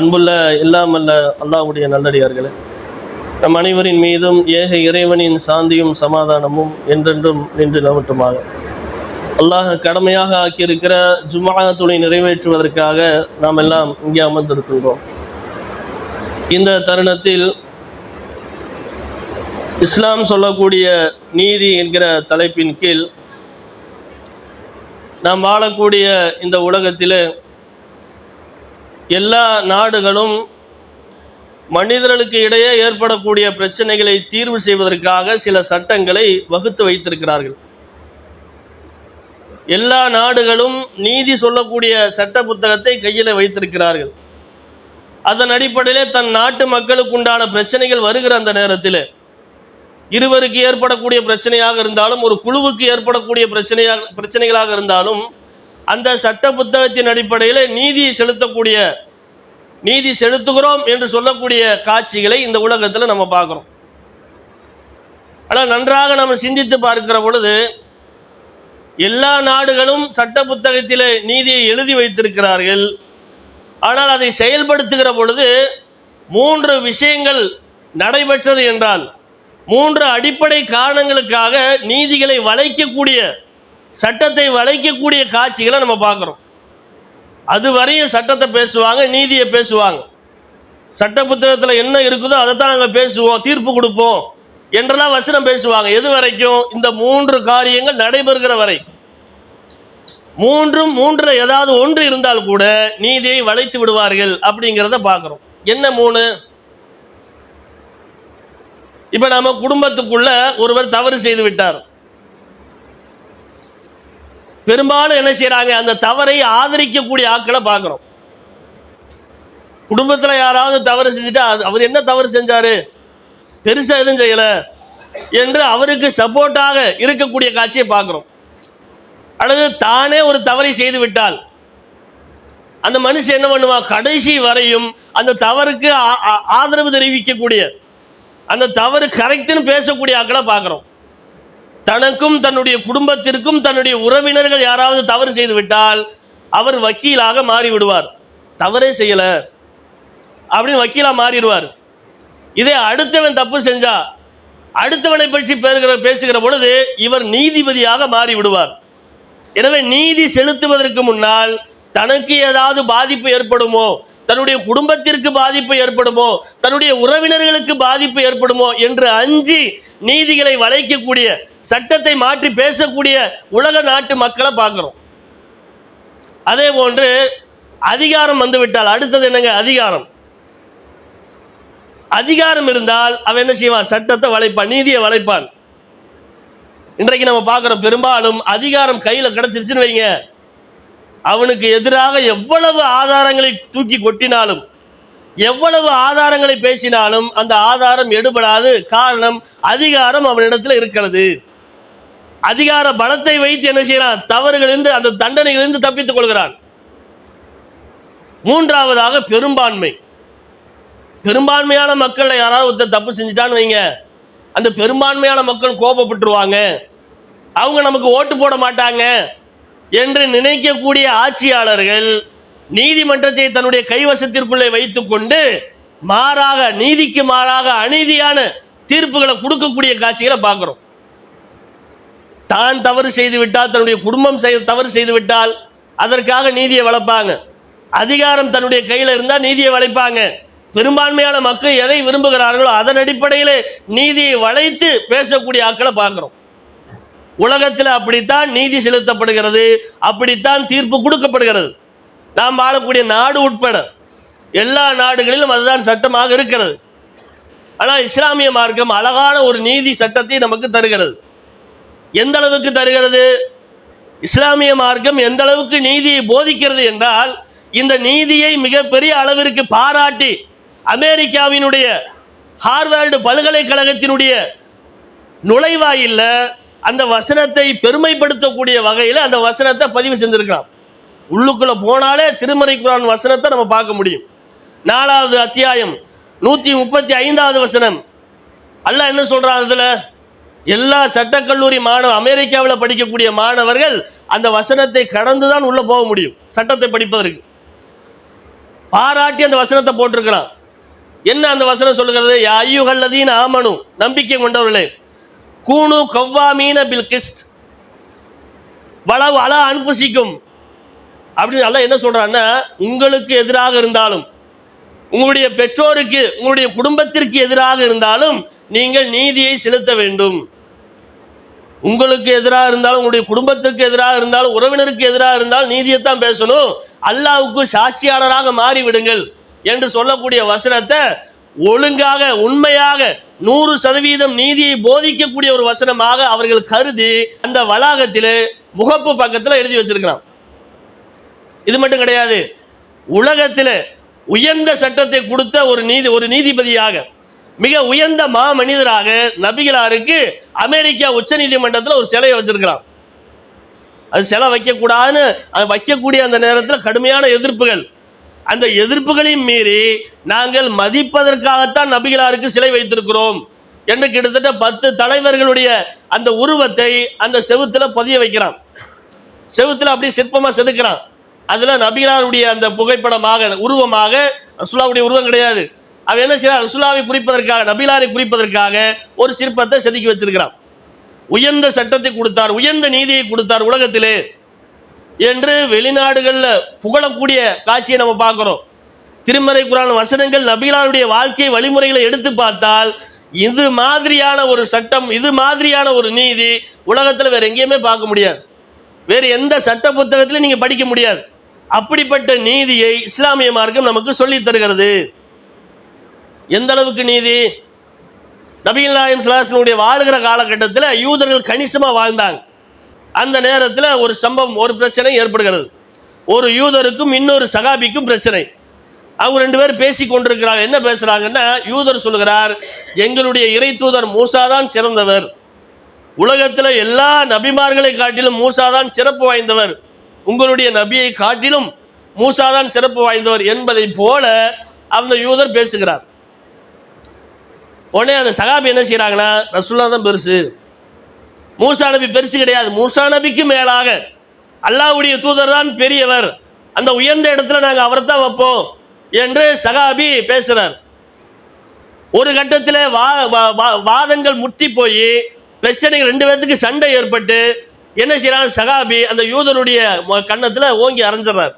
அன்புள்ள இல்லாமல்ல அல்லாவுடைய நல்லடியார்களே நம் அனைவரின் மீதும் ஏக இறைவனின் சாந்தியும் சமாதானமும் என்றென்றும் நின்று நிலவட்டுமாக. அல்லாஹ் கடமையாக ஆக்கியிருக்கிற ஜுமாத்துனை நிறைவேற்றுவதற்காக நாம் எல்லாம் இங்கே அமர்ந்திருக்கின்றோம். இந்த தருணத்தில் இஸ்லாம் சொல்லக்கூடிய நீதி என்கிற தலைப்பின் கீழ் நாம் வாழக்கூடிய இந்த உலகத்திலே எல்லா நாடுகளும் மனிதர்களுக்கு இடையே ஏற்படக்கூடிய பிரச்சனைகளை தீர்வு செய்வதற்காக சில சட்டங்களை வகுத்து வைத்திருக்கிறார்கள். எல்லா நாடுகளும் நீதி சொல்லக்கூடிய சட்ட புத்தகத்தை கையில் வைத்திருக்கிறார்கள். அதன் அடிப்படையிலே தன் நாட்டு மக்களுக்கு உண்டான பிரச்சனைகள் வருகிற அந்த நேரத்தில் இருவருக்கு ஏற்படக்கூடிய பிரச்சனையாக இருந்தாலும் ஒரு குழுவுக்கு ஏற்படக்கூடிய பிரச்சனையாக பிரச்சனைகளாக இருந்தாலும் அந்த சட்ட புத்தகத்தின் அடிப்படையில் நீதி செலுத்தக்கூடிய நீதி செலுத்துகிறோம் என்று சொல்லக்கூடிய காட்சிகளை இந்த உலகத்தில் நம்ம பார்க்குறோம். ஆனால் நன்றாக நம்ம சிந்தித்து பார்க்கிற பொழுது எல்லா நாடுகளும் சட்ட புத்தகத்தில் நீதியை எழுதி வைத்திருக்கிறார்கள். ஆனால் அதை செயல்படுத்துகிற பொழுது மூன்று விஷயங்கள் நடைபெற்றது என்றால் மூன்று அடிப்படை காரணங்களுக்காக நீதிகளை வளைக்கக்கூடிய சட்டத்தை வளைக்கக்கூடிய காட்சிகளை நம்ம பார்க்குறோம். அது வரையும் சட்டத்தை பேசுவாங்க நீதியை பேசுவாங்க. சட்ட புத்தகத்தில் என்ன இருக்குதோ அதை தான் நாங்கள் பேசுவோம் தீர்ப்பு கொடுப்போம் என்றெல்லாம் வசனம் பேசுவாங்க. எது வரைக்கும்? இந்த மூன்று காரியங்கள் நடைபெறுகிற வரை மூன்றும் மூன்று ஏதாவது ஒன்று இருந்தால் கூட நீதியை வளைத்து விடுவார்கள் அப்படிங்கிறத பார்க்குறோம். என்ன மூணு? இப்போ நம்ம குடும்பத்துக்குள்ள ஒருவர் தவறு செய்து விட்டார். பெரும்பாலும் என்ன செய்கிறாங்க அந்த தவறை ஆதரிக்கக்கூடிய ஆட்களை பார்க்குறோம் குடும்பத்தில் யாராவது தவறு செஞ்சுட்டா அது- அவர் என்ன தவறு செஞ்சார்? பெருசாக எதுவும் செய்யலை என்று அவருக்கு சப்போர்ட்டாக இருக்கக்கூடிய காட்சியை பார்க்குறோம் அல்லது தானே ஒரு தவறை செய்து விட்டால் அந்த மனுஷன் என்ன பண்ணுவான் கடைசி வரையும் அந்த தவறுக்கு ஆ- ஆ- ஆதரவு தெரிவிக்கக்கூடிய அந்த தவறு கரெக்டுன்னு பேசக்கூடிய ஆட்களை பார்க்குறோம் தனக்கும் தன்னுடைய குடும்பத்திற்கும் தன்னுடைய உறவினர்கள் யாராவது தவறு செய்து விட்டால் அவர் வக்கீலாக மாறிவிடுவார். தவறே செய்யல. அப்படின்னு வக்கீலா மாறிடுவார். இதே அடுத்தவன் தப்பு செஞ்சா அடுத்தவனை பற்றி பேசுகிற பேசுகிற பொழுது இவர் நீதிபதியாக மாறிவிடுவார். எனவே நீதி செலுத்துவதற்கு முன்னால் தனக்கு ஏதாவது பாதிப்பு ஏற்படுமோ தன்னுடைய குடும்பத்திற்கு பாதிப்பு ஏற்படுமோ தன்னுடைய உறவினர்களுக்கு பாதிப்பு ஏற்படுமோ என்று அஞ்சி நீதிகளை வளைக்கக்கூடிய சட்டத்தை மாற்றி பேசக்கூடிய உலக நாட்டு மக்களை பார்க்குறோம் அதே போன்று அதிகாரம் வந்துவிட்டால் அடுத்தது என்னங்க? அதிகாரம். அதிகாரம் இருந்தால் அவன் என்ன செய்வான்? சட்டத்தை வளைப்பான் நீதியை வளைப்பான். இன்றைக்கு நம்ம பார்க்குறோம் பெரும்பாலும் அதிகாரம் கையில் கிடைச்சிருச்சுன்னு வைங்க. அவனுக்கு எதிராக எவ்வளவு ஆதாரங்களை தூக்கி கொட்டினாலும் எவ்வளவு ஆதாரங்களை பேசினாலும் அந்த ஆதாரம் எடுபடாது. காரணம் அதிகாரம் அவனிடத்தில் இருக்கிறது. அதிகார பலத்தை வைத்து என்ன செய்யறான் தவறுகளிலிருந்து அந்த தண்டனைகளிலிருந்து தப்பித்துக் கொள்கிறான். மூன்றாவதாக பெரும்பான்மை. பெரும்பான்மையான மக்கள் யாராவது ஒருத்தர் தப்பு செஞ்சுட்டான்னு வைங்க. அந்த பெரும்பான்மையான மக்கள் கோபப்பட்டுருவாங்க. அவங்க நமக்கு ஓட்டு போட மாட்டாங்க. என்று நினைக்கக்கூடிய ஆட்சியாளர்கள் நீதிமன்றத்தை தன்னுடைய கைவசத்திற்குள்ளே வைத்துக்கொண்டு மாறாக நீதிக்கு மாறாக அநீதியான தீர்ப்புகளை கொடுக்கக்கூடிய காட்சிகளை பார்க்குறோம். தான் தவறு செய்து விட்டால் தன்னுடைய குடும்பம் செய் தவறு செய்து விட்டால் அதற்காக நீதியை வளர்ப்பாங்க. அதிகாரம் தன்னுடைய கையில் இருந்தால் நீதியை வளைப்பாங்க. பெரும்பான்மையான மக்கள் எதை விரும்புகிறார்களோ அதன் அடிப்படையில் நீதியை வளைத்து பேசக்கூடிய ஆட்களை பார்க்குறோம். உலகத்தில் அப்படித்தான் நீதி செலுத்தப்படுகிறது அப்படித்தான் தீர்ப்பு கொடுக்கப்படுகிறது. நாம் வாழக்கூடிய நாடு உட்பட எல்லா நாடுகளிலும் அதுதான் சட்டமாக இருக்கிறது. ஆனால் இஸ்லாமிய மார்க்கம் அழகான ஒரு நீதி சட்டத்தை நமக்கு தருகிறது. எந்த அளவுக்கு தருகிறது? இஸ்லாமிய மார்க்கம் எந்த அளவுக்கு நீதியை போதிக்கிறது என்றால் இந்த நீதியை மிகப்பெரிய அளவிற்கு பாராட்டி அமெரிக்காவினுடைய ஹார்வர்டு பல்கலைக்கழகத்தினுடைய நுழைவாயில்ல அந்த வசனத்தை பெருமைப்படுத்தக்கூடிய வகையில் அந்த வசனத்தை பதிவு செஞ்சிருக்கலாம். உள்ளுக்குள்ள போனாலே திருமறை குரான் வசனத்தை நம்ம பார்க்க முடியும். நாலாவது அத்தியாயம் நூத்தி முப்பத்தி ஐந்தாவது வசனம். அல்ல என்ன சொல்றான் அதுல? எல்லா சட்டக்கல்லூரி மாணவ அமெரிக்காவில் படிக்கக்கூடிய மாணவர்கள் அந்த வசனத்தை கடந்து தான் உள்ள போக முடியும் சட்டத்தை படிப்பதற்கு. பாராட்டி அந்த வசனத்தை போட்டிருக்கிறான் என்ன அந்த வசனம் சொல்லுகிறது? ஐயுகல்லதீன் ஆமனு. நம்பிக்கை கொண்டவர்களே கூணு கவ்வாமீன பில் கிஸ்ட் வளவு அல அனுபசிக்கும். அப்படின்னு நல்லா என்ன சொல்றான்னா உங்களுக்கு எதிராக இருந்தாலும் உங்களுடைய பெற்றோருக்கு உங்களுடைய குடும்பத்திற்கு எதிராக இருந்தாலும் நீங்கள் நீதியை செலுத்த வேண்டும். உங்களுக்கு எதிராக இருந்தாலும் உங்களுடைய குடும்பத்திற்கு எதிராக இருந்தாலும் உறவினருக்கு எதிராக இருந்தாலும் நீதியைத்தான் பேசணும். அல்லாவுக்கு சாட்சியாளராக மாறிவிடுங்கள் என்று சொல்லக்கூடிய வசனத்தை ஒழுங்காக உண்மையாக நூறு சதவீதம் நீதியை போதிக்கக்கூடிய ஒரு வசனமாக அவர்கள் கருதி அந்த வளாகத்தில் முகப்பு பக்கத்தில் எழுதி வச்சிருக்கிறான். இது மட்டும் கிடையாது. உலகத்தில் உயர்ந்த சட்டத்தை கொடுத்த ஒரு நீதி ஒரு நீதிபதியாக மிக உயர்ந்த மா மனிதராக நபிகளாருக்கு அமெரிக்கா உச்ச நீதிமன்றத்தில் ஒரு சிலையை வச்சிருக்கிறான். அது சிலை வைக்கக்கூடாதுன்னு வைக்கக்கூடிய அந்த நேரத்தில் கடுமையான எதிர்ப்புகள். அந்த எதிர்ப்புகளையும் மீறி நாங்கள் மதிப்பதற்காகத்தான் நபிகளாருக்கு சிலை வைத்திருக்கிறோம் என்று கிட்டத்தட்ட பத்து தலைவர்களுடைய அந்த உருவத்தை அந்த செவுத்துல பதிய வைக்கிறான். செவுத்துல அப்படியே சிற்பமா செதுக்கிறான். அதுல நபிகளாருடைய அந்த புகைப்படமாக உருவமாக ரசுல்லாவுடைய உருவம் கிடையாது. அவன் என்ன செய்யறான் ரசுல்லாவை குறிப்பதற்காக நபிலாரை குறிப்பதற்காக ஒரு சிற்பத்தை செதுக்கி வச்சிருக்கிறான். உயர்ந்த சட்டத்தை கொடுத்தார் உயர்ந்த நீதியை கொடுத்தார் உலகத்திலே. என்று வெளிநாடுகளில் புகழக்கூடிய காட்சியை நம்ம பார்க்குறோம். திருமறை குரான் வசனங்கள் நபிகளானுடைய வாழ்க்கை வழிமுறைகளை எடுத்து பார்த்தால் இது மாதிரியான ஒரு சட்டம் இது மாதிரியான ஒரு நீதி உலகத்தில் வேற எங்கேயுமே பார்க்க முடியாது. வேறு எந்த சட்ட புத்தகத்திலும் நீங்கள் படிக்க முடியாது. அப்படிப்பட்ட நீதியை இஸ்லாமிய மார்க்கம் நமக்கு சொல்லித் தருகிறது. எந்த அளவுக்கு நீதி? நபிகள் நாயம் சிலாசனுடைய வாழ்கிற காலகட்டத்தில் யூதர்கள் கணிசமாக வாழ்ந்தாங்க. அந்த நேரத்தில் ஒரு சம்பவம் ஒரு பிரச்சனை ஏற்படுகிறது. ஒரு யூதருக்கும் இன்னொரு சகாபிக்கும் பிரச்சனை. அவங்க ரெண்டு பேரும் பேசி கொண்டிருக்கிறாங்க. என்ன பேசுகிறாங்கன்னா யூதர் சொல்லுகிறார் எங்களுடைய இறை தூதர் மூசா தான் சிறந்தவர். உலகத்தில் எல்லா நபிமார்களை காட்டிலும் மூசா தான் சிறப்பு வாய்ந்தவர். உங்களுடைய நபியை காட்டிலும் மூசா தான் சிறப்பு வாய்ந்தவர் என்பதை போல அந்த யூதர் பேசுகிறார். உடனே அந்த சகாபி என்ன செய்கிறாங்கன்னா ரசுல்லா தான் பெருசு. மூசா நபி பெருசு கிடையாது. மூசா நபிக்கு மேலாக அல்லாவுடைய தூதர் தான் பெரியவர். அந்த உயர்ந்த இடத்துல நாங்கள் அவரை தான் வைப்போம் என்று சகாபி பேசுறார். ஒரு கட்டத்தில் வா வா- வா- வாதங்கள் முட்டி போய் பிரச்சனைகள் ரெண்டு பேர்த்துக்கு சண்டை ஏற்பட்டு என்ன செய்யறான் சகாபி அந்த யூதனுடைய ம- ஓங்கி அரைஞ்சிடறார்.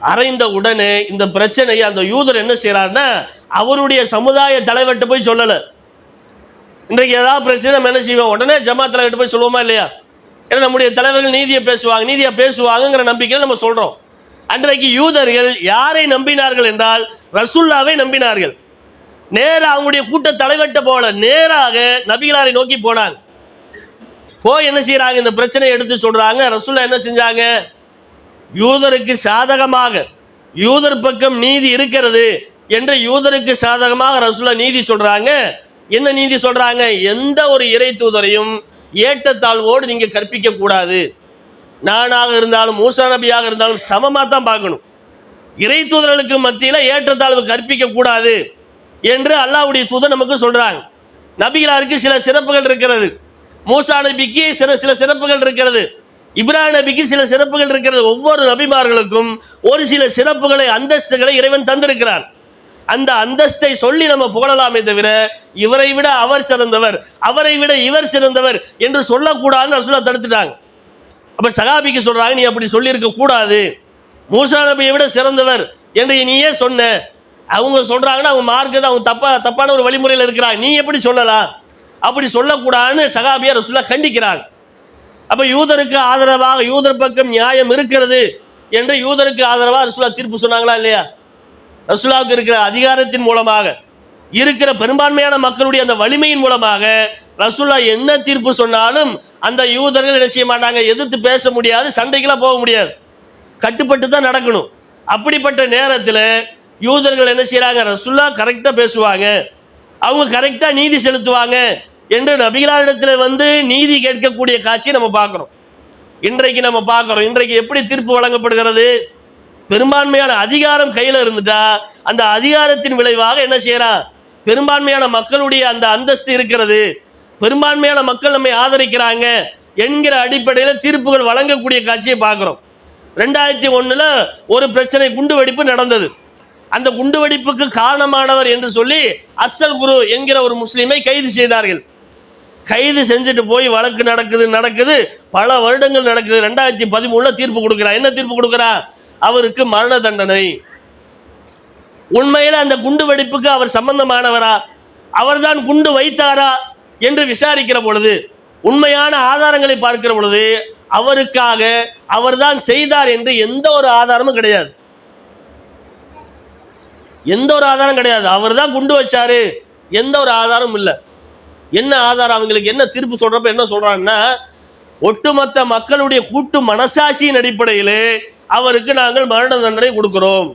அரைந்த உடனே இந்த பிரச்சனையை அந்த யூதர் என்ன செய்யறாருன்னா அவருடைய சமுதாய தலைவர்கிட்ட போய் சொல்லலை. இன்றைக்கு ஏதாவது பிரச்சனை நம்ம என்ன செய்வோம்? உடனே ஜமாத்தில் கிட்ட போய் சொல்லுவோமா இல்லையா? ஏன்னா நம்முடைய தலைவர்கள் நீதியை பேசுவாங்க நீதியை பேசுவாங்கங்கிற நம்பிக்கையில் நம்ம சொல்கிறோம் அன்றைக்கு யூதர்கள் யாரை நம்பினார்கள் என்றால் ரசுல்லாவை நம்பினார்கள். நேராக அவங்களுடைய கூட்ட தலைவர்கிட்ட போல நேராக நபிகளாரை நோக்கி போனாங்க. போய் என்ன செய்கிறாங்க இந்த பிரச்சனையை எடுத்து சொல்றாங்க. ரசுல்லா என்ன செஞ்சாங்க? யூதருக்கு சாதகமாக யூதர் பக்கம் நீதி இருக்கிறது என்று யூதருக்கு சாதகமாக ரசுல்லா நீதி சொல்றாங்க. என்ன நீதி சொல்றாங்க? எந்த ஒரு இறை தூதரையும் ஏற்றத்தாழ்வோடு நீங்க கற்பிக்க கூடாது. நானாக இருந்தாலும் மூசா நபியாக இருந்தாலும் சமமாக தான் பார்க்கணும். இறை தூதர்களுக்கு மத்தியில் ஏற்றத்தாழ்வு கற்பிக்க கூடாது என்று அல்லாஹ்வுடைய தூதர் நமக்கு சொல்றாங்க. நபிகளாருக்கு சில சிறப்புகள் இருக்கிறது. மூசா நபிக்கு சில சில சிறப்புகள் இருக்கிறது. இப்ராஹிம் நபிக்கு சில சிறப்புகள் இருக்கிறது. ஒவ்வொரு நபிமார்களுக்கும் ஒரு சில சிறப்புகளை அந்தஸ்துகளை இறைவன் தந்திருக்கிறான். அந்த அந்தஸ்தை சொல்லி நம்ம புகழலாமே தவிர இவரை விட அவர் சிறந்தவர் அவரை விட இவர் சிறந்தவர் என்று சொல்லக்கூடாதுன்னு ரசூலா தடுத்துட்டாங்க. அப்ப சகாபிக்கு சொல்றாங்க நீ அப்படி சொல்லியிருக்க கூடாது. மூசா நபியை விட சிறந்தவர் என்று நீ ஏன் சொன்ன? அவங்க சொல்றாங்கன்னா அவங்க மார்க்கத்தை அவங்க தப்பா தப்பான ஒரு வழிமுறையில் இருக்கிறாங்க. நீ எப்படி சொல்லலாம்? அப்படி சொல்லக்கூடாதுன்னு சகாபியா ரசூலா கண்டிக்கிறாங்க. அப்ப யூதருக்கு ஆதரவாக யூதர் பக்கம் நியாயம் இருக்கிறது என்று யூதருக்கு ஆதரவாக ரசூலா தீர்ப்பு சொன்னாங்களா இல்லையா? ரசுல்லாவுக்கு இருக்கிற அதிகாரத்தின் மூலமாக இருக்கிற பெரும்பான்மையான மக்களுடைய அந்த வலிமையின் மூலமாக ரசுல்லா என்ன தீர்ப்பு சொன்னாலும் அந்த யூதர்கள் என்ன செய்ய மாட்டாங்க? எதிர்த்து பேச முடியாது சண்டைக்கெல்லாம் போக முடியாது. கட்டுப்பட்டு தான் நடக்கணும். அப்படிப்பட்ட நேரத்தில் யூதர்கள் என்ன செய்கிறாங்க ரசுல்லா கரெக்டாக பேசுவாங்க. அவங்க கரெக்டாக நீதி செலுத்துவாங்க என்று நபிகளாரிடத்தில் வந்து நீதி கேட்கக்கூடிய காட்சியை நம்ம பார்க்குறோம். இன்றைக்கு நம்ம பார்க்குறோம். இன்றைக்கு எப்படி தீர்ப்பு வழங்கப்படுகிறது? பெரும்பான்மையான அதிகாரம் கையில் இருந்துட்டா அந்த அதிகாரத்தின் விளைவாக என்ன செய்யறான் பெரும்பான்மையான மக்களுடைய அந்த அந்தஸ்து இருக்கிறது. பெரும்பான்மையான மக்கள் நம்மை ஆதரிக்கிறாங்க என்கிற அடிப்படையில் தீர்ப்புகள் வழங்கக்கூடிய காட்சியை பார்க்குறோம். ரெண்டாயிரத்தி ஒன்றில் ஒரு பிரச்சனை குண்டு வெடிப்பு நடந்தது. அந்த குண்டு வெடிப்புக்கு காரணமானவர் என்று சொல்லி அப்சல் குரு என்கிற ஒரு முஸ்லீமை கைது செய்தார்கள். கைது செஞ்சுட்டு போய் வழக்கு நடக்குது நடக்குது. பல வருடங்கள் நடக்குது. ரெண்டாயிரத்தி பதிமூணுல தீர்ப்பு கொடுக்குறா என்ன தீர்ப்பு கொடுக்குறா அவருக்கு மரண தண்டனை. உண்மையில அந்த குண்டு வெடிப்புக்கு அவர் சம்பந்தமானவரா? அவர்தான் குண்டு வைத்தாரா? என்று விசாரிக்கிற பொழுது உண்மையான ஆதாரங்களை பார்க்கிற பொழுது அவருக்காக அவர்தான் செய்தார் என்று எந்த ஒரு ஆதாரமும் கிடையாது. எந்த ஒரு ஆதாரம் கிடையாது. அவர் தான் குண்டு வச்சாரு. எந்த ஒரு ஆதாரமும் இல்லை. என்ன ஆதாரம்? அவங்களுக்கு என்ன தீர்ப்பு சொல்றப்ப என்ன சொல்றாங்கன்னா ஒட்டுமொத்த மக்களுடைய கூட்டு மனசாட்சியின் அடிப்படையிலே அவருக்கு நாங்கள் மரண தண்டனை கொடுக்குறோம்.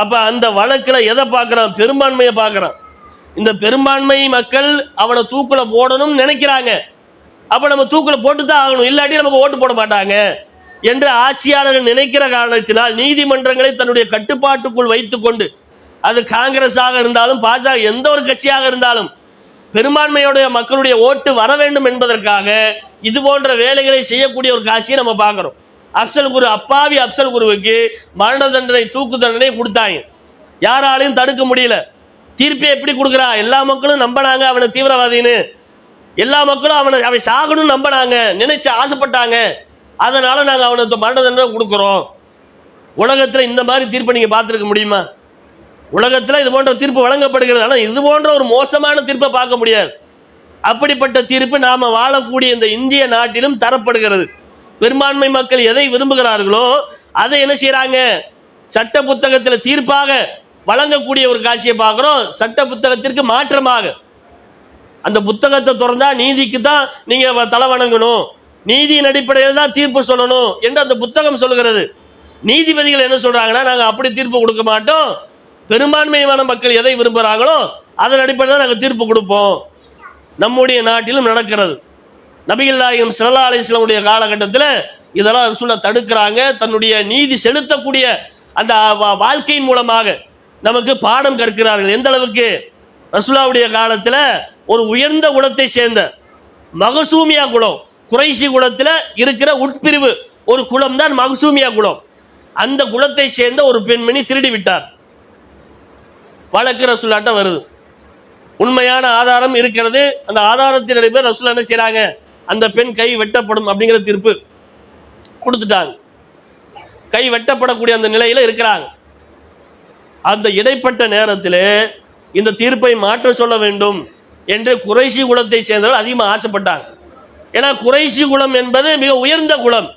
அப்போ அந்த வழக்கில் எதை பார்க்குறான்? பெரும்பான்மையை பார்க்குறான். இந்த பெரும்பான்மை மக்கள் அவனை தூக்கில் போடணும்னு நினைக்கிறாங்க. அப்போ நம்ம தூக்கில் போட்டு தான் ஆகணும். இல்லாட்டி நமக்கு ஓட்டு போட மாட்டாங்க. என்று ஆட்சியாளர்கள் நினைக்கிற காரணத்தினால் நீதிமன்றங்களை தன்னுடைய கட்டுப்பாட்டுக்குள் வைத்துக்கொண்டு அது காங்கிரஸாக இருந்தாலும் பாஜக எந்த ஒரு கட்சியாக இருந்தாலும் பெரும்பான்மையுடைய மக்களுடைய ஓட்டு வர வேண்டும் என்பதற்காக இது போன்ற வேலைகளை செய்யக்கூடிய ஒரு காட்சியை நம்ம பார்க்குறோம். அப்சல் குரு அப்பாவி அப்சல் குருவுக்கு மரண தண்டனை தூக்கு தண்டனை கொடுத்தாங்க. யாராலையும் தடுக்க முடியல. தீர்ப்பை எப்படி கொடுக்குறா? எல்லா மக்களும் நம்பினாங்க அவனை தீவிரவாதின்னு. எல்லா மக்களும் அவனை அவன் சாகணும்னு நம்பினாங்க. நினைச்சு ஆசைப்பட்டாங்க. அதனால நாங்கள் அவனுக்கு மரண தண்டனை கொடுக்குறோம். உலகத்தில் இந்த மாதிரி தீர்ப்பை நீங்கள் பார்த்துருக்க முடியுமா? உலகத்தில் இது போன்ற தீர்ப்பு வழங்கப்படுகிறது. ஆனால் இது போன்ற ஒரு மோசமான தீர்ப்பை பார்க்க முடியாது. அப்படிப்பட்ட தீர்ப்பு நாம் வாழக்கூடிய இந்த இந்திய நாட்டிலும் தரப்படுகிறது. பெரும்பான்மை மக்கள் எதை விரும்புகிறார்களோ அதை என்ன செய்யறாங்க சட்ட புத்தகத்தில் தீர்ப்பாக வழங்கக்கூடிய ஒரு காட்சியை பார்க்குறோம். சட்ட புத்தகத்திற்கு மாற்றமாக. அந்த புத்தகத்தை திறந்தா நீதிக்கு தான் நீங்க வ- தலை வணங்கணும். நீதியின் அடிப்படையில் தான் தீர்ப்பு சொல்லணும் என்று அந்த புத்தகம் சொல்கிறது நீதிபதிகள் என்ன சொல்றாங்கன்னா நாங்கள் அப்படி தீர்ப்பு கொடுக்க மாட்டோம். பெரும்பான்மையான மக்கள் எதை விரும்புகிறாங்களோ அதன் அடிப்படையில் தான் நாங்கள் தீர்ப்பு கொடுப்போம். நம்முடைய நாட்டிலும் நடக்கிறது. நபிகள் நாயகம் சல்லா அலிஸ்லாமுடைய காலகட்டத்தில் இதெல்லாம் சொல்ல தடுக்கிறாங்க. தன்னுடைய நீதி செலுத்தக்கூடிய அந்த வா- வாழ்க்கையின் மூலமாக நமக்கு பாடம் கற்கிறார்கள். எந்த அளவுக்கு ரசுல்லாவுடைய காலத்தில் ஒரு உயர்ந்த குலத்தை சேர்ந்த மகசூமியா குலம் குறைசி குலத்தில் இருக்கிற உட்பிரிவு ஒரு குலம் தான் மகசூமியா குலம். அந்த குலத்தை சேர்ந்த ஒரு பெண்மணி திருடி விட்டார் வழக்கு ரசுல்லாட்ட வருது. உண்மையான ஆதாரம் இருக்கிறது. அந்த ஆதாரத்தின் அடிப்படையில் ரசுல்லா என்ன செய்கிறாங்க அந்த பெண் கை வெட்டப்படும் அப்படிங்கிற தீர்ப்பு கொடுத்துட்டாங்க. கை வெட்டப்படக்கூடிய அந்த நிலையில இருக்கிறாங்க. அந்த இடைப்பட்ட நேரத்தில் இந்த தீர்ப்பை மாற்ற சொல்ல வேண்டும் என்று குறைசி குலத்தை சேர்ந்தவர்கள் அதிகமாக ஆசைப்பட்டாங்க. ஏன்னா குறைசி குலம் என்பது மிக உயர்ந்த குலம்.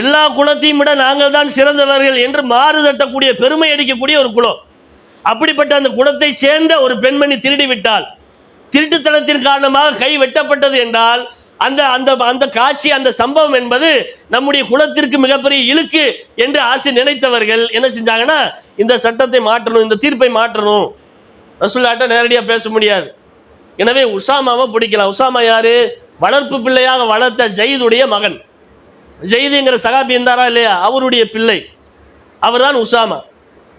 எல்லா குலத்தையும் விட நாங்கள் தான் சிறந்தவர்கள் என்று மாறு தட்டக்கூடிய பெருமை அடிக்கக்கூடிய ஒரு குலம். அப்படிப்பட்ட அந்த குலத்தை சேர்ந்த ஒரு பெண்மணி திருடி விட்டால் திருட்டுத்தனத்தின் காரணமாக கை வெட்டப்பட்டது என்றால் அந்த அந்த அந்த காட்சி அந்த சம்பவம் என்பது நம்முடைய குலத்திற்கு மிகப்பெரிய இழுக்கு என்று ஆசை நினைத்தவர்கள் என்ன செஞ்சாங்கன்னா இந்த சட்டத்தை மாற்றணும் இந்த தீர்ப்பை மாற்றணும். ரசுல்லாட்ட நேரடியாக பேச முடியாது. எனவே உசாமாவை பிடிக்கலாம். உசாமா யாரு? வளர்ப்பு பிள்ளையாக வளர்த்த ஜெயிதுடைய மகன். ஜெயிதுங்கிற சகாபி இருந்தாரா இல்லையா? அவருடைய பிள்ளை. அவர்தான் உசாமா.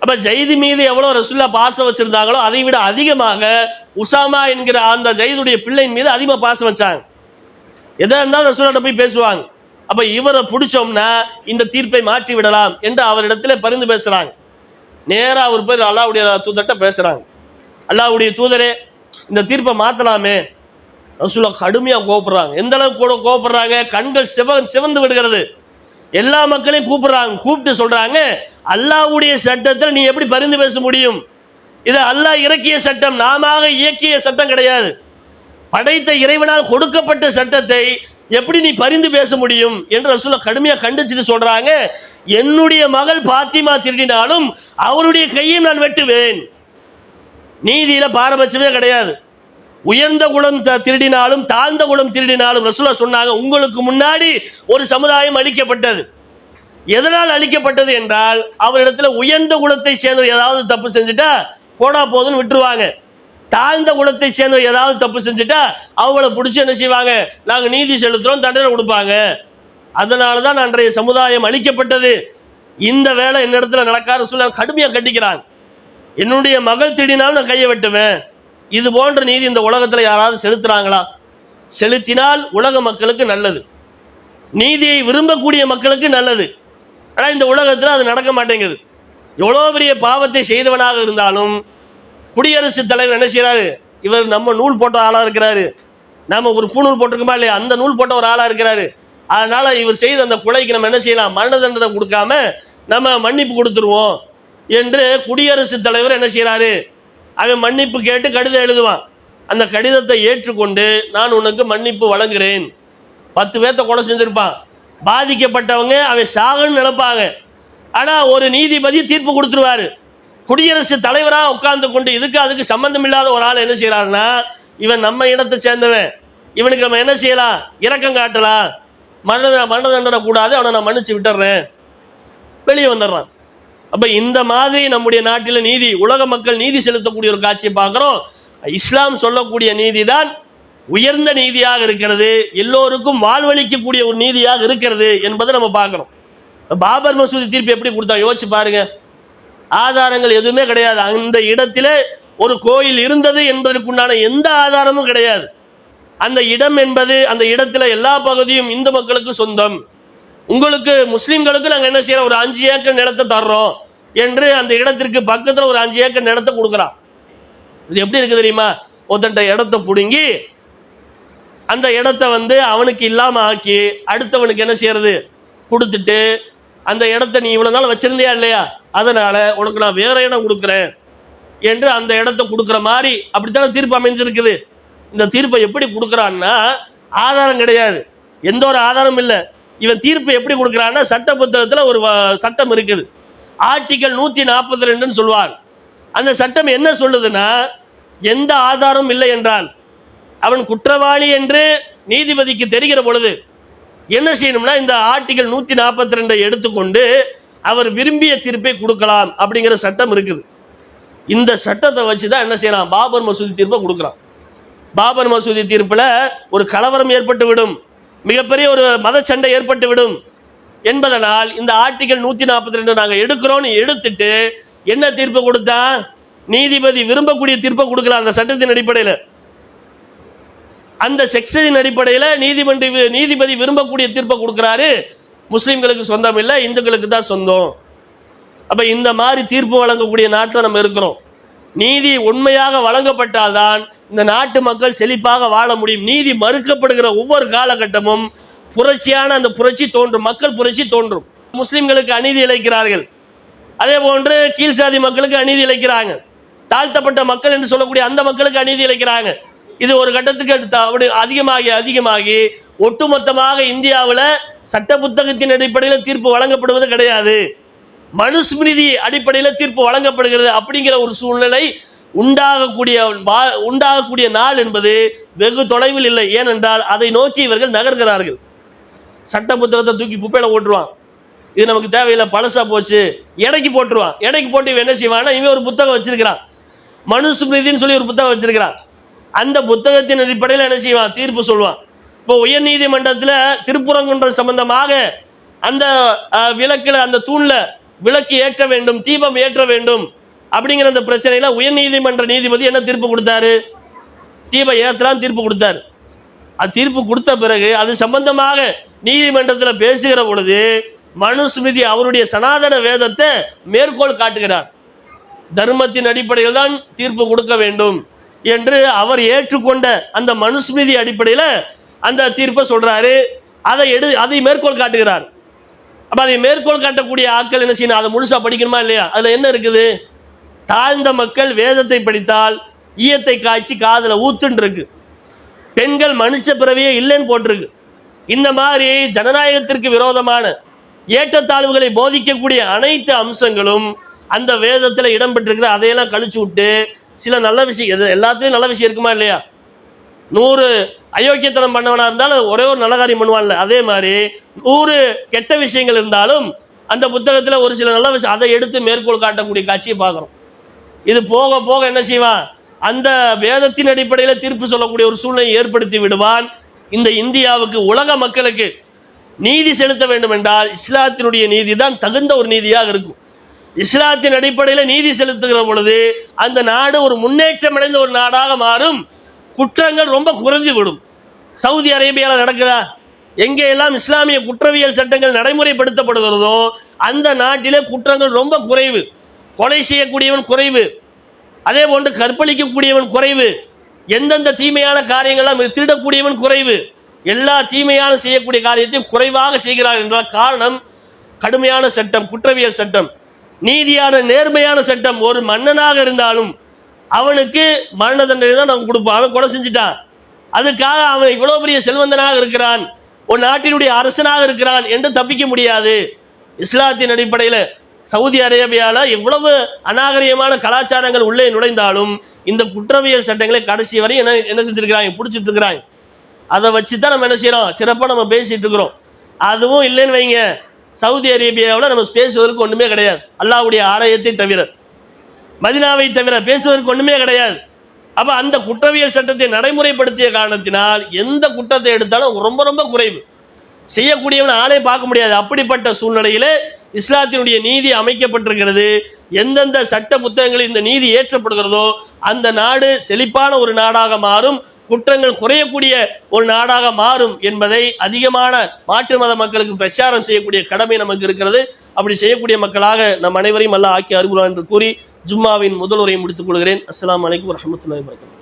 அப்ப ஜெயிது மீது எவ்வளவு ரசுல்லா பாசம் வச்சிருந்தாங்களோ அதை விட அதிகமாக உசாமா என்கிற அந்த ஜெயிதுடைய பிள்ளையின் மீது அதிகமாக பாசம் வச்சாங்க. எதா இருந்தாலும் ரசூலாட்ட போய் பேசுவாங்க. அப்ப இவரை பிடிச்சோம்னா இந்த தீர்ப்பை மாற்றி விடலாம் என்று அவரிடத்துல பரிந்து பேசுறாங்க. நேரா அவர் போய் அல்லாவுடைய தூதர்கிட்ட பேசுறாங்க. அல்லாவுடைய தூதரே இந்த தீர்ப்பை மாத்தலாமே. ரசூலா கடுமையா கோபப்படுறாங்க எந்த அளவுக்கு கூட கோபப்படுறாங்க கண்கள் சிவ சிவந்து விடுகிறது. எல்லா மக்களையும் கூப்பிடுறாங்க. கூப்பிட்டு சொல்றாங்க அல்லாஹ்வுடைய சட்டத்தில் நீ எப்படி பரிந்து பேச முடியும்? இது அல்லாஹ் இறக்கிய சட்டம் நாம இயக்கிய சட்டம் கிடையாது. படைத்த இறைவனால் கொடுக்கப்பட்ட சட்டத்தை எப்படி நீ பரிந்து பேச முடியும் என்று ரசூல கடுமையா கண்டிச்சுட்டு சொல்றாங்க. என்னுடைய மகள் பாத்திமா திருடினாலும் அவருடைய கையும் நான் வெட்டுவேன். நீதியில பாரபட்சமே கிடையாது. உயர்ந்த குலம் திருடினாலும் தாழ்ந்த குலம் திருடினாலும் ரசூலா சொன்னாங்க உங்களுக்கு முன்னாடி ஒரு சமுதாயம் அளிக்கப்பட்டது எதனால் அளிக்கப்பட்டது என்றால் அவரிடத்துல உயர்ந்த குலத்தை சேர்ந்த ஏதாவது தப்பு செஞ்சுட்டா போடா போதுன்னு விட்டுருவாங்க. தாழ்ந்த குலத்தை சேர்ந்த ஏதாவது தப்பு செஞ்சுட்டா அவங்கள பிடிச்சி என்ன செய்வாங்க? நாங்கள் நீதி செலுத்துறோம் தண்டனை கொடுப்பாங்க. அதனால தான் அன்றைய சமுதாயம் அளிக்கப்பட்டது இந்த வேலை என்னிடத்துல நடக்காத சூழ்நிலை கடுமையாக கட்டிக்கிறாங்க என்னுடைய மகள் திடினாலும் நான் கையை வெட்டுவேன். இது போன்ற நீதி இந்த உலகத்தில் யாராவது செலுத்துறாங்களா? செலுத்தினால் உலக மக்களுக்கு நல்லது. நீதியை விரும்பக்கூடிய மக்களுக்கு நல்லது. ஆனால் இந்த உலகத்தில் அது நடக்க மாட்டேங்குது. எவ்வளோ பெரிய பாவத்தை செய்தவனாக இருந்தாலும் குடியரசுத் தலைவர் என்ன செய்கிறாரு இவர் நம்ம நூல் போட்ட ஆளாக இருக்கிறாரு. நாம ஒரு பூநூல் போட்டிருக்கோமா இல்லையா? அந்த நூல் போட்ட ஒரு ஆளாக இருக்கிறாரு. அதனால இவர் செய்த அந்த கொலைக்கு நம்ம என்ன செய்யலாம்? மரண தண்டனை கொடுக்காம நம்ம மன்னிப்பு கொடுத்துருவோம் என்று குடியரசுத் தலைவர் என்ன செய்கிறாரு அவன் மன்னிப்பு கேட்டு கடிதம் எழுதுவான். அந்த கடிதத்தை ஏற்றுக்கொண்டு நான் உனக்கு மன்னிப்பு வழங்குகிறேன் பத்து பேர்த்த கொலை செஞ்சிருப்பான். பாதிக்கப்பட்டவங்க அவன் சாகன்னு நினைப்பாங்க. ஆனால் ஒரு நீதிபதி தீர்ப்பு கொடுத்துருவாரு. குடியரசு தலைவராக உட்கார்ந்து கொண்டு இதுக்கு அதுக்கு சம்பந்தம் இல்லாத ஒரு ஆள் என்ன செய்யறாருன்னா இவன் நம்ம இனத்தை சேர்ந்தவன். இவனுக்கு நம்ம என்ன செய்யலாம்? இரக்கம் காட்டலாம். மரண மரண தண்டனை கூடாது. அவனை நான் மன்னிச்சு விட்டுறேன். வெளியே வந்துடுறான். அப்போ இந்த மாதிரி நம்முடைய நாட்டில் நீதி உலக மக்கள் நீதி செலுத்தக்கூடிய ஒரு காட்சியை பார்க்குறோம். இஸ்லாம் சொல்லக்கூடிய நீதி தான் உயர்ந்த நீதியாக இருக்கிறது. எல்லோருக்கும் வாழ்வளிக்கக்கூடிய ஒரு நீதியாக இருக்கிறது என்பதை நம்ம பார்க்குறோம். பாபர் மசூதி தீர்ப்பு எப்படி கொடுத்தா? யோசிச்சு பாருங்கள் ஆதாரங்கள் எதுவுமே கிடையாது. அந்த இடத்துல ஒரு கோயில் இருந்தது என்பதற்குண்டான எந்த ஆதாரமும் கிடையாது. அந்த இடம் என்பது அந்த இடத்துல எல்லா பகுதியும் இந்து மக்களுக்கு சொந்தம். உங்களுக்கு முஸ்லீம்களுக்கு நாங்கள் என்ன செய்யறோம்? ஒரு அஞ்சு ஏக்கர் நிலத்தை தர்றோம் என்று அந்த இடத்திற்கு பக்கத்தில் ஒரு அஞ்சு ஏக்கர் நிலத்தை கொடுக்குறான். இது எப்படி இருக்கு தெரியுமா? ஒருத்தன்ட்ட இடத்த பிடுங்கி அந்த இடத்த வந்து அவனுக்கு இல்லாம ஆக்கி அடுத்தவனுக்கு என்ன செய்யறது? கொடுத்துட்டு அந்த இடத்த நீ இவ்வளவு நாள் வச்சிருந்தியா இல்லையா? அதனால் உனக்கு நான் வேற இடம் கொடுக்குறேன் என்று அந்த இடத்த கொடுக்குற மாதிரி அப்படித்தானே தீர்ப்பு அமைஞ்சிருக்குது. இந்த தீர்ப்பை எப்படி கொடுக்குறான்னா ஆதாரம் கிடையாது. எந்த ஒரு ஆதாரமும் இல்லை. இவன் தீர்ப்பு எப்படி கொடுக்குறான்னா சட்ட புத்தகத்தில் ஒரு சட்டம் இருக்குது. ஆர்டிக்கல் நூற்றி நாற்பத்தி ரெண்டுன்னு சொல்லுவார் அந்த சட்டம் என்ன சொல்லுதுன்னா எந்த ஆதாரம் இல்லை என்றால் அவன் குற்றவாளி என்று நீதிபதிக்கு தெரிகிற பொழுது என்ன செய்யணும்னா இந்த ஆர்டிக்கல் நூற்றி நாற்பத்தி ரெண்டை எடுத்துக்கொண்டு அவர் விரும்பிய தீர்ப்பை கொடுக்கலாம் அப்படிங்கிற சட்டம் இருக்குது. இந்த சட்டத்தை வச்சு தான் என்ன செய்யலாம்? பாபர் மசூதி தீர்ப்பை கொடுக்குறான் பாபர் மசூதி தீர்ப்பில் ஒரு கலவரம் ஏற்பட்டு விடும். மிகப்பெரிய ஒரு மத சண்டை ஏற்பட்டு விடும். என்பதனால் இந்த ஆர்டிகல் நூற்றி நாற்பத்தி ரெண்டு நாங்கள் எடுக்கிறோம்னு எடுத்துட்டு என்ன தீர்ப்பு கொடுத்தா? நீதிபதி விரும்பக்கூடிய தீர்ப்பை கொடுக்கலாம் அந்த சட்டத்தின் அடிப்படையில். அந்த செக்ஷனின் அடிப்படையில் நீதிமன்ற நீதிபதி விரும்பக்கூடிய தீர்ப்பை கொடுக்குறாரு. முஸ்லீம்களுக்கு சொந்தம் இல்லை இந்துக்களுக்கு தான் சொந்தம். அப்போ இந்த மாதிரி தீர்ப்பு வழங்கக்கூடிய நாட்டில் நம்ம இருக்கிறோம். நீதி உண்மையாக வழங்கப்பட்டால்தான் இந்த நாட்டு மக்கள் செழிப்பாக வாழ முடியும். நீதி மறுக்கப்படுகிற ஒவ்வொரு காலகட்டமும் புரட்சியான அந்த புரட்சி தோன்றும் மக்கள் புரட்சி தோன்றும். முஸ்லிம்களுக்கு அநீதி இழைக்கிறார்கள். அதே போன்று கீழ் சாதி மக்களுக்கு அநீதி இழைக்கிறாங்க. தாழ்த்தப்பட்ட மக்கள் என்று சொல்லக்கூடிய அந்த மக்களுக்கு அநீதி இழைக்கிறாங்க. இது ஒரு கட்டத்துக்கு அடுத்த அப்படி அதிகமாகி அதிகமாகி ஒட்டுமொத்தமாக இந்தியாவில் சட்ட புத்தகத்தின் அடிப்படையில் தீர்ப்பு வழங்கப்படுவது கிடையாது. மனுஸ்மிருதி அடிப்படையில் தீர்ப்பு வழங்கப்படுகிறது அப்படிங்கிற ஒரு சூழ்நிலை உண்டாகக்கூடிய உண்டாகக்கூடிய நாள் என்பது வெகு தொலைவில் இல்லை. ஏனென்றால் அதை நோக்கி இவர்கள் நகர்கிறார்கள். சட்ட புத்தகத்தை தூக்கி குப்பையில் ஓட்டுருவான். இது நமக்கு தேவையில்லை பழசா போச்சு எடைக்கு போட்டுருவான். எடைக்கு போட்டு இவன் என்ன செய்வான்னா இவன் ஒரு புத்தகம் வச்சிருக்கிறான். மனுஸ்மிருதின்னு சொல்லி ஒரு புத்தகம் வச்சிருக்கிறான். அந்த புத்தகத்தின் அடிப்படையில் என்ன செய்வான்? தீர்ப்பு சொல்லுவான் இப்போ உயர் நீதிமன்றத்தில் திருப்புறங்குன்றம் சம்பந்தமாக அந்த விளக்கில் அந்த தூணில் விளக்கு ஏற்ற வேண்டும் தீபம் ஏற்ற வேண்டும் அப்படிங்கிற அந்த பிரச்சனையில் உயர் நீதிமன்ற நீதிபதி என்ன தீர்ப்பு கொடுத்தாரு? தீபம் ஏற்றலாம் தீர்ப்பு கொடுத்தாரு. அது தீர்ப்பு கொடுத்த பிறகு அது சம்பந்தமாக நீதிமன்றத்தில் பேசுகிற பொழுது மனுஸ்மிருதி அவருடைய சனாதன வேதத்தை மேற்கோள் காட்டுகிறார். தர்மத்தின் அடிப்படையில் தான் தீர்ப்பு கொடுக்க வேண்டும் என்று அவர் ஏற்றுக்கொண்ட அந்த மனுஸ்மிருதி அடிப்படையில் அந்த தீர்ப்பை சொல்றாரு. அதை எடு அதை மேற்கோள் காட்டுகிறார். அப்போ அதை மேற்கோள் காட்டக்கூடிய ஆட்கள் என்ன செய்யணும்? அதை முழுசாக படிக்கணுமா இல்லையா? அதில் என்ன இருக்குது? தாழ்ந்த மக்கள் வேதத்தை படித்தால் ஈயத்தை காய்ச்சி காதில் ஊத்துன்னு இருக்கு. பெண்கள் மனுஷ பிறவியே இல்லைன்னு போட்டிருக்கு. இந்த மாதிரி ஜனநாயகத்திற்கு விரோதமான ஏற்றத்தாழ்வுகளை போதிக்கக்கூடிய அனைத்து அம்சங்களும் அந்த வேதத்தில் இடம்பெற்றிருக்கிற அதையெல்லாம் கழிச்சு விட்டு சில நல்ல விஷயம் எது- நல்ல விஷயம் இருக்குமா இல்லையா? நூறு அயோக்கியத்தனம் பண்ணவனா இருந்தாலும் ஒரே ஒரு நல்ல காரியம் பண்ணுவான்ல. அதே மாதிரி நூறு கெட்ட விஷயங்கள் இருந்தாலும் அந்த புத்தகத்தில் ஒரு சில நல்ல விஷயம் அதை எடுத்து மேற்கோள் காட்டக்கூடிய காட்சியை பார்க்குறோம். இது போக போக என்ன செய்வான்? அந்த வேதத்தின் அடிப்படையில் தீர்ப்பு சொல்லக்கூடிய ஒரு சூழ்நிலையை ஏற்படுத்தி விடுவான். இந்த இந்தியாவுக்கு உலக மக்களுக்கு நீதி செலுத்த வேண்டும் என்றால் இஸ்லாத்தினுடைய நீதி தான் தகுந்த ஒரு நீதியாக இருக்கும். இஸ்லாத்தின் அடிப்படையில் நீதி செலுத்துகிற பொழுது அந்த நாடு ஒரு முன்னேற்றம் அடைந்த ஒரு நாடாக மாறும். குற்றங்கள் ரொம்ப குறைஞ்சு விடும் சவுதி அரேபியாவில் நடக்குதா? எங்கே எல்லாம் இஸ்லாமிய குற்றவியல் சட்டங்கள் நடைமுறைப்படுத்தப்படுகிறதோ அந்த நாட்டிலே குற்றங்கள் ரொம்ப குறைவு. கொலை செய்யக்கூடியவன் குறைவு. அதே போன்று கற்பழிக்கக்கூடியவன் குறைவு. எந்தெந்த தீமையான காரியங்கள்லாம் திருடக்கூடியவன் குறைவு. எல்லா தீமையான செய்யக்கூடிய காரியத்தையும் குறைவாக செய்கிறார் என்றால் காரணம் கடுமையான சட்டம் குற்றவியல் சட்டம். நீதியான நேர்மையான சட்டம். ஒரு மன்னனாக இருந்தாலும் அவனுக்கு மரண தண்டனை தான் நம்ம கொடுப்போம். அவன் கொலை செஞ்சுட்டான். அதுக்காக அவன் இவ்வளோ பெரிய செல்வந்தனாக இருக்கிறான். ஒரு நாட்டினுடைய அரசனாக இருக்கிறான் என்று தப்பிக்க முடியாது. இஸ்லாத்தின் அடிப்படையில் சவுதி அரேபியாவில் எவ்வளவு அநாகரிகமான கலாச்சாரங்கள் உள்ளே நுழைந்தாலும் இந்த குற்றவியல் சட்டங்களை கடைசி வரை என்ன என்ன செஞ்சிருக்கிறாங்க? பிடிச்சிட்டு இருக்கிறாங்க அதை வச்சு தான் நம்ம என்ன செய்கிறோம் சிறப்பாக நம்ம பேசிகிட்டு இருக்கிறோம். அதுவும் இல்லைன்னு வைங்க. சவுதி அரேபியாவில் நம்ம பேசுவதற்கு ஒன்றுமே கிடையாது. அல்லாவுடைய ஆலயத்தை தவிர. மதினாவை தவிர பேசுவதற்கு ஒன்றுமே கிடையாது. அப்போ அந்த குற்றவியல் சட்டத்தை நடைமுறைப்படுத்திய காரணத்தினால் எந்த குற்றத்தை எடுத்தாலும் ரொம்ப ரொம்ப குறைவு. செய்யக்கூடியவன் ஆளே பார்க்க முடியாது. அப்படிப்பட்ட சூழ்நிலையில் இஸ்லாத்தினுடைய நீதி அமைக்கப்பட்டிருக்கிறது. எந்தெந்த சட்ட புத்தகங்களில் இந்த நீதி ஏற்றப்படுகிறதோ அந்த நாடு செழிப்பான ஒரு நாடாக மாறும். குற்றங்கள் குறையக்கூடிய ஒரு நாடாக மாறும் என்பதை அதிகமான மாற்று மத மக்களுக்கு பிரச்சாரம் செய்யக்கூடிய கடமை நமக்கு இருக்கிறது. அப்படி செய்யக்கூடிய மக்களாக நம் அனைவரையும் அல்ல ஆக்கி அருகுறான் என்று கூறி ஜும்மாவின் முதல் உரையை முடித்துக் கொள்கிறேன். அஸ்லாம் வலைக்கம் வரமத்துல வபரகாத்துஹு.